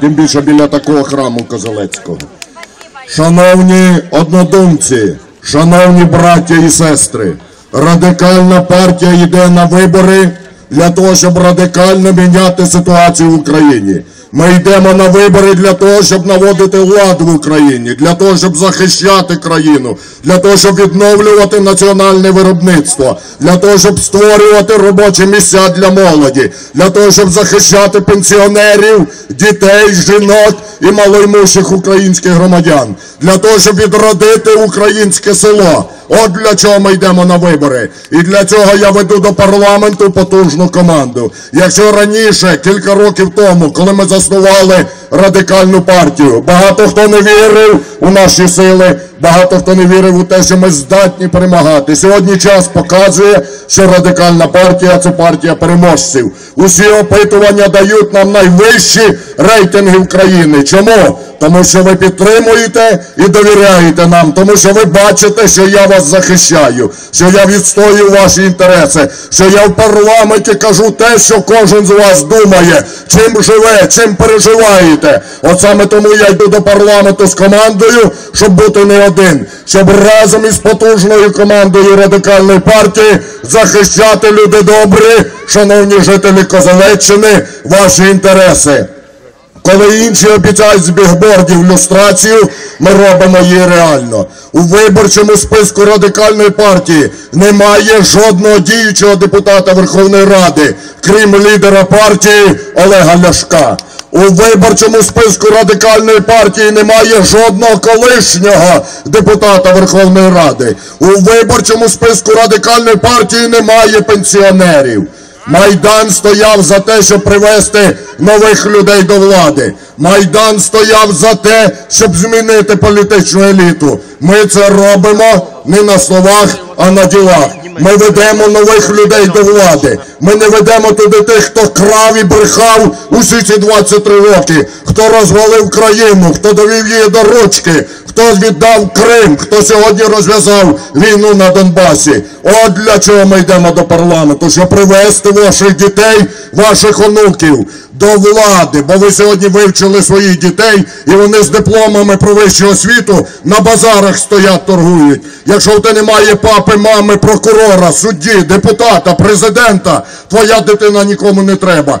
Тим більше біля такого храму Козелецького. Шановні однодумці, шановні браття і сестри, радикальна партія йде на вибори для того, щоб радикально міняти ситуацію в Україні. Ми йдемо на вибори для того, щоб наводити лад в Україні, для того, щоб захищати країну, для того, щоб відновлювати національне виробництво, для того, щоб створювати робочі місця для молоді, для того, щоб захищати пенсіонерів, дітей, жінок і малоймущих українських громадян, для того, щоб відродити українське село. От для чого ми йдемо на вибори. І для цього я веду до парламенту потужну команду. Якщо раніше, кілька років тому, коли ми заснували радикальну партію, багато хто не вірив у наші сили, багато хто не вірив у те, що ми здатні перемагати. Сьогодні час показує, що радикальна партія це партія переможців. Усі опитування дають нам найвищі рейтинги в країни. Чому? Тому що ви підтримуєте і довіряєте нам, тому що ви бачите, що я вас захищаю, що я відстоюю ваші інтереси, що я в парламенті кажу те, що кожен з вас думає, чим живе, чим переживаєте. От саме тому я йду до парламенту з командою, щоб бути не один, щоб разом із потужною командою радикальної партії захищати люди добрі, шановні жителі Козелеччини, ваші інтереси. Коли інші обіцяють з бігбордів люстрацію, ми робимо її реально. У виборчому списку радикальної партії немає жодного діючого депутата Верховної Ради, крім лідера партії Олега Ляшка. У виборчому списку радикальної партії немає жодного колишнього депутата Верховної Ради. У виборчому списку радикальної партії немає пенсіонерів. Майдан стояв за те, щоб привести нових людей до влади. Майдан стояв за те, щоб змінити політичну еліту. Ми це робимо не на словах, а на ділах. Ми ведемо нових людей до влади. Ми не ведемо туди тих, хто крав і брехав усі ці 23 роки, хто розвалив країну, хто довів її до ручки, хто віддав Крим, хто сьогодні розв'язав війну на Донбасі. От для чого ми йдемо до парламенту, щоб привести ваших дітей, ваших онуків до влади, бо ви сьогодні вивчили своїх дітей, і вони з дипломами про вищу освіту на базарах стоять, торгують. Якщо в тебе немає папи, мами, прокурора, судді, депутата, президента, твоя дитина нікому не треба.